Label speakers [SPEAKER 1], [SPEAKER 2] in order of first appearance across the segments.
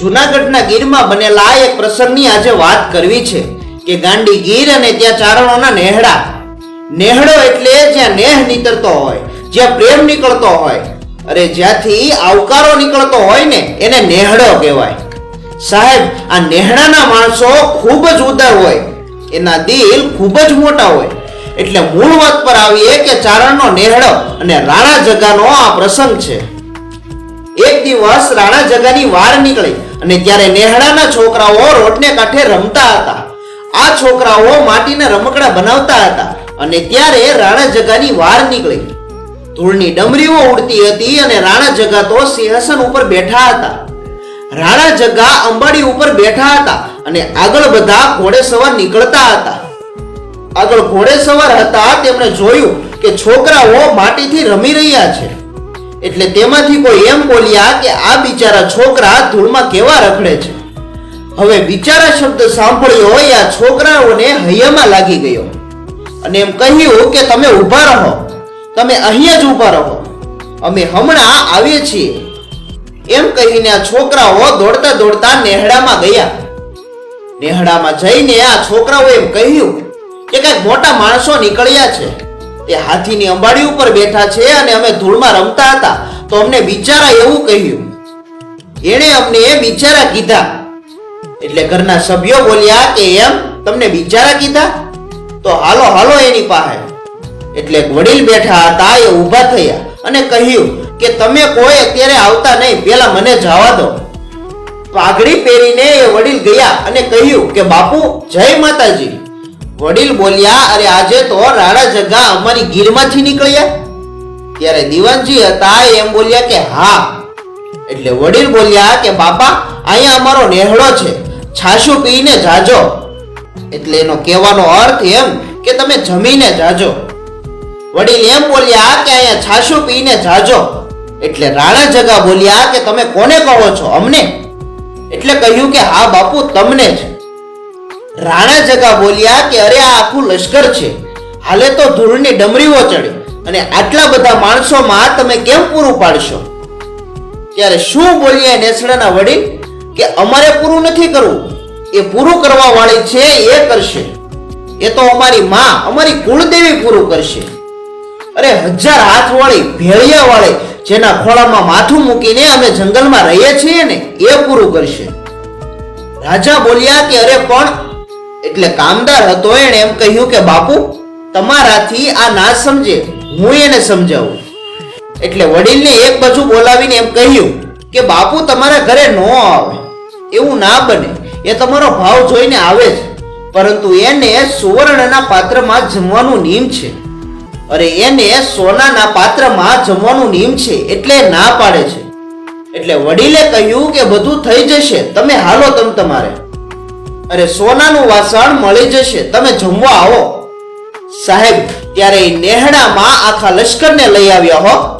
[SPEAKER 1] જુનાગઢના ગીરમાં બનેલા એક પ્રસંગની આજે વાત કરવી છે કે ગાંડી ગીર અને ત્યાં ચારણોના નેહડા. નેહડો એટલે જ્યાં નેહ નીતરતો હોય, જ્યાં પ્રેમ નીકળતો હોય. અરે જ્યાંથી આવકારો નીકળતો હોય ને, એને નેહડો કહેવાય. સાહેબ, આ નેહડાના માણસો ખૂબ જ ઉદાર હોય. એના દિલ ખૂબ જ મોટા હોય. એટલે મૂળ વાત પર આવીએ કે ચારણનો નેહડો અને રાણા જગાનો આ પ્રસંગ છે. એક દિવસ રાણા જગાની વાર નીકળી. અને ત્યારે નેહડાના છોકરાઓ રોડને કાંઠે રમતા હતા, આ છોકરાઓ માટીના રમકડા બનાવતા હતા અને ત્યારે રાણા જગાની વાર નીકળી. ધૂળની ડમરીઓ ઉડતી હતી અને રાણા જગા તો સિંહાસન ઉપર બેઠા હતા. રાણા જગા અંબાડી ઉપર બેઠા હતા અને આગળ બધા ઘોડેસવાર નીકળતા હતા. આગળ ઘોડેસવાર હતા, તેમણે જોયું કે છોકરાઓ માટીથી રમી રહ્યા છે. એટલે તેમાંથી કોઈ એમ બોલ્યા કે આ બિચારા છોકરા ધૂળમાં કેવા રખડે છે? હવે બિચારા શબ્દ સાંભળ્યો એ આ છોકરાઓને હૈયામાં લાગી ગયો. અને એમ કહ્યું કે તમે ઊભા રહો. તમે અહીંયા જ ઊભા રહો. અમે હમણાં આવીએ છીએ. એમ કહીને આ છોકરાઓ દોડતા દોડતા નેહડામાં ગયા. નેહડામાં જઈને આ છોકરાઓ એમ કહ્યું કે કંઈક મોટા માણસો નીકળ્યા છે. તે હાથીની અંબાડી ઉપર બેઠા છે અને અમે ધૂળમાં રમતા હતા. તો અમને બિચારા એવું કહ્યું, એણે અમને એ બિચારા કીધા. એટલે ઘરના સભ્યો બોલ્યા કે, એમ? તમને બિચારા કીધા? તો હાલો હાલો એની પાસે. એટલે વડીલ બેઠા હતા, એ ઊભા થયા અને કહ્યું કે, તમે કોઈ અત્યારે આવતા નહીં, પેલા મને જવા દો. પાઘડી પહેરીને એ વડીલ ગયા અને કહ્યું કે, બાપુ, જય માતાજી. વડીલ બોલ્યા, અરે આજે તો રાણા જગા અમારી ગીરમાંથી નીકળ્યા. ત્યારે દીવાનજી હતા એમ બોલ્યા કે, હા. એટલે વડીલ બોલ્યા કે, બાપા, અહીંયા અમારો નેહડો છે, છાશુ પીને જાજો. એટલે એનો કહેવાનો અર્થ એમ કે તમે જમીને જાજો. વડીલ એમ બોલ્યા કે, અહીંયા છાશુ પીને જાજો. એટલે રાણા જગા બોલ્યા કે, તમે કોને કહો છો? અમને? એટલે કહ્યું કે, હા, બાપુ, તમને જ. રાણા જગા બોલ્યા કે, અરે, આ આખું લશ્કર છે. હાલે તો ધૂળની ડમરીઓ ચડી અને આટલા બધા માણસોમાં તમે કેમ પૂરું પાડશો? ત્યારે શું બોલ્યા નેસડાના વડીલ? કે અમારે પૂરું નથી કરવું. એ પૂરું કરવા વાળી છે, એ કરશે. એ તો અમારી માં, અમારી કુળદેવી પૂરું કરશે. અરે, હજાર હાથ વાળી ભેળિયા વાળી જેના ખોળામાં માથું મૂકીને અમે જંગલમાં રહીએ છીએ ને, એ પૂરું કરશે. રાજા બોલ્યા કે, અરે, પણ એટલે કામદાર હતો એણે એમ કહ્યું કે, બાપુ, તમારાથી આ ના સમજે. હું એને સમજાવું. એટલે વડીલને એક બાજુ બોલાવીને એમ કહ્યું કે, બાપુ, તમારા ઘરે ન આવે. એવું ના બને. એ તમારો ભાવ જોઈને આવે છે પરંતુ એને સુવર્ણના પાત્રમાં જમવાનું નિયમ છે. અરે, એને સોનાના પાત્રમાં જમવાનું નિયમ છે એટલે ના પાડે છે. એટલે વડીલે કહ્યું કે, બધું થઈ જશે. તમે હાલો તમ તમારે. અરે સોનાનું વાસણ મળી જશે. તમે જમવા આવો. સાહેબ, ત્યારે નેહડામાં આખા લશ્કરને લઈ આવ્યા હો.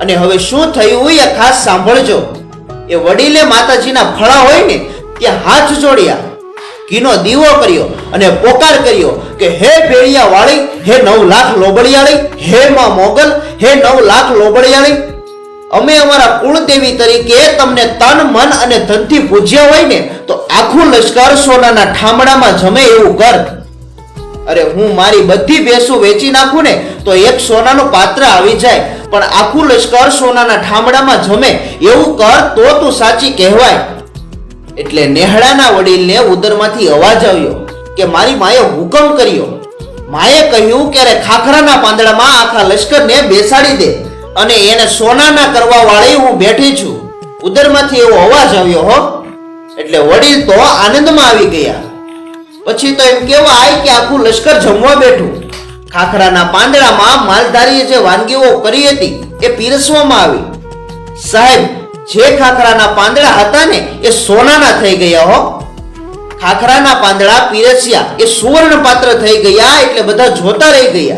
[SPEAKER 1] અને હવે શું થયું એ ખાસ સાંભળજો. એ વડીલે માતાજીના ફળા હોય ને, ત્યાં હાથ જોડ્યા. ઘીનો દીવો કર્યો અને પોકાર કર્યો કે, હે ભેળિયા વાળી હે નવ લાખ લોબળિયાળી, હે માં મોગલ, હે નવ લાખ લોબડિયાળી અમે અમારા કુળદેવી તરીકે તમને તન, મન અને ધનથી પૂજ્યા હોય ને, તો આખું લશ્કર સોનાના ઠામડામાં જમે એવું કર. અરે હું મારી બધી ભેંસો વેચી નાખું ને, તો એક સોનાનું પાત્ર આવી જાય. પણ આખું લશ્કર સોનાના ઠામડામાં જમે એવું કર તો તું સાચી કહેવાય. એટલે નેહડાના વડીલને ઉદરમાંથી અવાજ આવ્યો કે મારી માએ હુકમ કર્યો. માએ કહ્યું કે ખાખરાના પાંદડામાં આખા લશ્કરને બેસાડી દે. અને એને સોનાના કરવા વાળી હું બેઠી છું. ઉદરમાંથી એવો અવાજ આવ્યો, હો. એટલે વડીલ તો આનંદમાં આવી ગયા. પછી તો એમ કેવાય કે આખું લશ્કર જમવા બેઠું. ખાખરાના પાંદડામાં માલધારીએ જે વાનગીઓ કરી હતી, એ પીરસવામાં આવી. સાહેબ, જે ખાખરાના પાંદડા હતા ને, એ સોનાના થઈ ગયા, હો. ખાખરાના પાંદડા પીરસ્યા, એ સુવર્ણ પાત્ર થઈ ગયા, એટલે બધા જોતા રહી ગયા.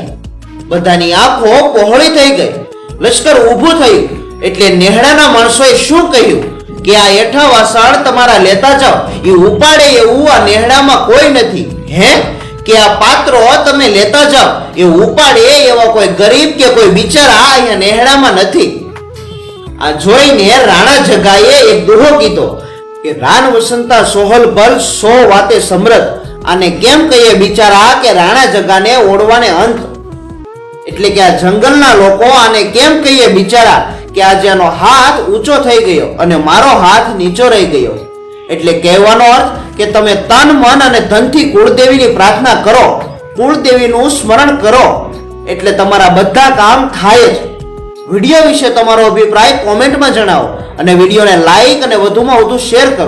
[SPEAKER 1] બધાની આંખો પહોળી થઈ ગઈ. લશ્કર ઊભું થયું. એટલે નેહડાના માણસોએ શું કહ્યું? કે આ એઠા વાસણ તમારા લેતા જાઓ. એ ઉપાડે એવું આ નેહડામાં કોઈ નથી. હે? કે આ પાત્રો તમે લેતા જાઓ. એ ઉપાડે એવા કોઈ ગરીબ કે કોઈ બિચારા અહીંયા નેહડામાં નથી. આ જોઈને રાણા જગાએ એક દુહો કીધો કે, રાન વસંતા સોહલ ભલ સો વાતે સમૃદ્ધ અને કેમ કહીએ બિચારા કે રાણા જગાને ઓળવાને અંત? એટલે કે આ જંગલના લોકો આને કેમ કહીએ બિચારા કે આજે આનો હાથ ઊંચો થઈ ગયો અને મારો હાથ નીચો રહી ગયો? એટલે કહેવાનો અર્થ કે તમે તન, મન અને ધનથી કુળદેવીની પ્રાર્થના કરો, કુળદેવીનું સ્મરણ કરો, એટલે તમારા બધા કામ થાય જ. વીડિયો વિશે તમારો અભિપ્રાય કોમેન્ટમાં જણાવો અને વિડીયોને લાઈક અને વધુમાં વધુ શેર કરો.